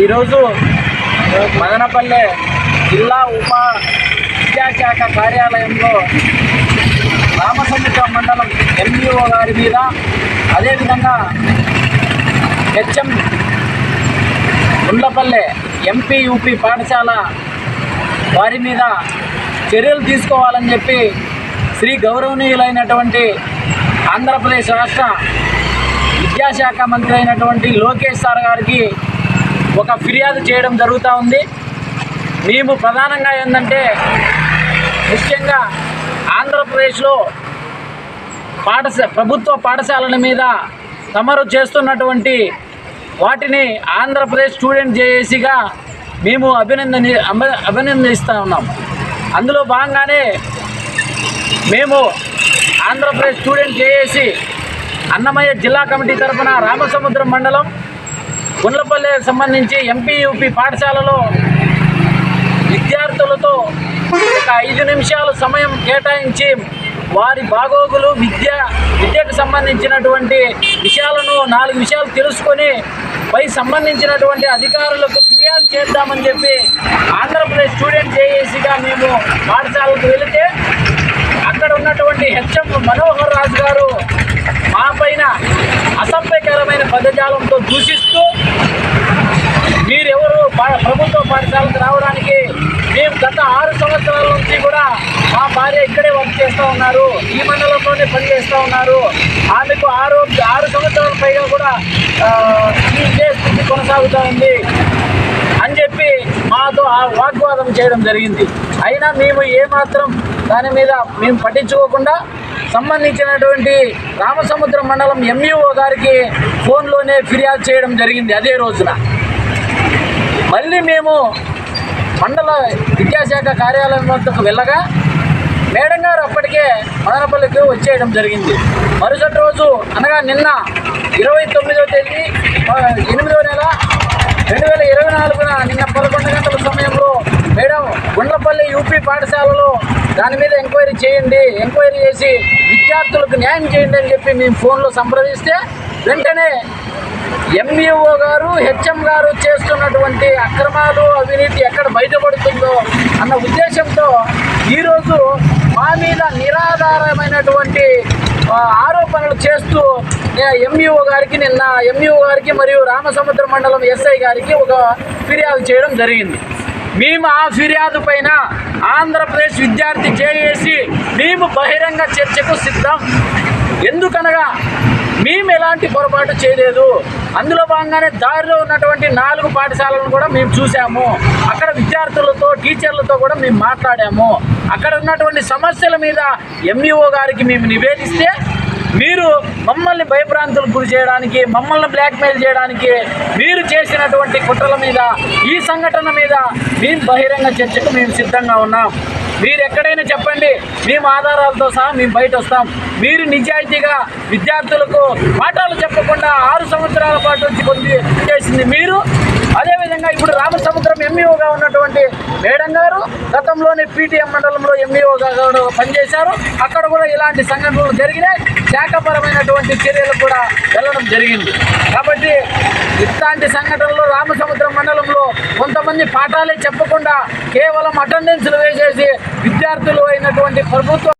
ఈరోజు మదనపల్లె జిల్లా ఉప విద్యాశాఖ కార్యాలయంలో రామసముద్ర మండలం ఎంఈఓ గారి మీద అదేవిధంగా హెచ్ఎం గుండ్లపల్లె ఎంపీ యూపీ పాఠశాల వారి మీద చర్యలు తీసుకోవాలని చెప్పి శ్రీ గౌరవనీయులైనటువంటి ఆంధ్రప్రదేశ్ రాష్ట్ర విద్యాశాఖ మంత్రి అయినటువంటి లోకేష్ సార్ గారికి ఒక ఫిర్యాదు చేయడం జరుగుతూ ఉంది. మేము ప్రధానంగా ఏంటంటే ముఖ్యంగా ఆంధ్రప్రదేశ్లో పాఠశా ప్రభుత్వ పాఠశాలల మీద తమరు చేస్తున్నటువంటి వాటిని ఆంధ్రప్రదేశ్ స్టూడెంట్ జేఏసీగా మేము అభినందని అభినందిస్తూ ఉన్నాం. అందులో భాగంగానే మేము ఆంధ్రప్రదేశ్ స్టూడెంట్ జేఏసీ అన్నమయ్య జిల్లా కమిటీ తరఫున రామసముద్రం మండలం గుండ్లపల్లి సంబంధించి ఎంపీ యూపీ పాఠశాలలో విద్యార్థులతో ఒక ఐదు నిమిషాలు సమయం కేటాయించి వారి బాగోగులు విద్య విద్యకు సంబంధించినటువంటి విషయాలను నాలుగు విషయాలు తెలుసుకొని పై సంబంధించినటువంటి అధికారులకు ఫిర్యాదు చేద్దామని చెప్పి ఆంధ్రప్రదేశ్ స్టూడెంట్ ఏఏసీగా మేము పాఠశాలకు వెళితే అక్కడ ఉన్నటువంటి హెచ్ఎం మనోహర్ రాజు గారు మాపై పదజాలంతో దూషిస్తూ మీరెవరు పా- ప్రభుత్వ పాఠశాలకు రావడానికి మేము గత ఆరు సంవత్సరాల నుంచి కూడా మా భార్య ఇక్కడే వర్క్ చేస్తూ ఉన్నారు. ఈ మండలంలోనే పనిచేస్తూ ఉన్నారు. ఆమెకు ఆరు ఆరు సంవత్సరాల పైగా కూడా ఈ ఇదే స్థితి కొనసాగుతూ ఉంది అని చెప్పి మాతో ఆ వాగ్వాదం చేయడం జరిగింది. అయినా మేము ఏమాత్రం దాని మీద మేము పట్టించుకోకుండా సంబంధించినటువంటి రామసముద్రం మండలం ఎంఈఓ గారికి ఫోన్లోనే ఫిర్యాదు చేయడం జరిగింది అదే రోజున. మళ్ళీ మేము మండల విద్యాశాఖ కార్యాలయం వద్దకు వెళ్ళగా మేడం గారు అప్పటికే మదనపల్లికి వచ్చేయడం జరిగింది. మరుసటి రోజు అనగా నిన్న ఇరవై తొమ్మిదవ తేదీ ఆ, ఎనిమిదవ నెల రెండు వేల ఇరవై నాలుగున నిన్న పదకొండు గంటల సమయంలో మేడం గుండ్లపల్లి యూపీ పాఠశాలలో దాని మీద ఎంక్వైరీ చేయండి. ఎంక్వైరీ చేసి విద్యార్థులకు న్యాయం చేయండి అని చెప్పి మేము ఫోన్లో సంప్రదిస్తే వెంటనే ఎంఈఓ గారు హెచ్ఎం గారు చేస్తున్నటువంటి అక్రమాలు అవినీతి ఎక్కడ బయటపడుతుందో అన్న ఉద్దేశంతో ఈరోజు మా మీద నిరాధారమైనటువంటి ఆరోపణలు చేస్తూ ఎంఈఓ గారికి నిన్న ఎంఈఓ గారికి మరియు రామసముద్ర మండలం ఎస్ఐ గారికి ఒక ఫిర్యాదు చేయడం జరిగింది. మేము ఆ ఫిర్యాదు పైన ఆంధ్రప్రదేశ్ విద్యార్థి జేఏసీ మేము బహిరంగ చర్చకు సిద్ధం. ఎందుకనగా మేము ఎలాంటి పొరపాటు చేయలేదు. అందులో భాగంగానే దారిలో ఉన్నటువంటి నాలుగు పాఠశాలను కూడా మేము చూసాము అక్కడ విద్యార్థులతో టీచర్లతో కూడా మేము మాట్లాడాము. అక్కడ ఉన్నటువంటి సమస్యల మీద ఎంఈఓ గారికి మేము నివేదిస్తే మీరు మమ్మల్ని భయభ్రాంతులకు గురి చేయడానికి మమ్మల్ని బ్లాక్మెయిల్ చేయడానికి మీరు చేసినటువంటి కుట్రల మీద ఈ సంఘటన మీద మేము బహిరంగ చర్చకు మేము సిద్ధంగా ఉన్నాం. మీరు ఎక్కడైనా చెప్పండి మేము ఆధారాలతో సహా మేము బయట వస్తాం మీరు నిజాయితీగా విద్యార్థులకు పాఠాలు చెప్పకుండా ఆరు సంవత్సరాల పాటు వచ్చి పొంది చేసింది మీరు అదేవిధంగా ఇప్పుడు రామసముద్రం ఎంఈఓగా ఉన్నటువంటి మేడం గారు గతంలోనే పీటీఎం మండలంలో ఎంఈఓగా పనిచేశారు. అక్కడ కూడా ఇలాంటి సంఘటనలు జరిగినాయి. శాఖపరమైనటువంటి చర్యలు కూడా వెళ్ళడం జరిగింది. కాబట్టి ఇట్లాంటి సంఘటనలు రామసముద్రం మండలంలో కొంతమంది పాఠాలే చెప్పకుండా కేవలం అటెండెన్స్లు వేసేసి విద్యార్థులు అయినటువంటి ప్రభుత్వ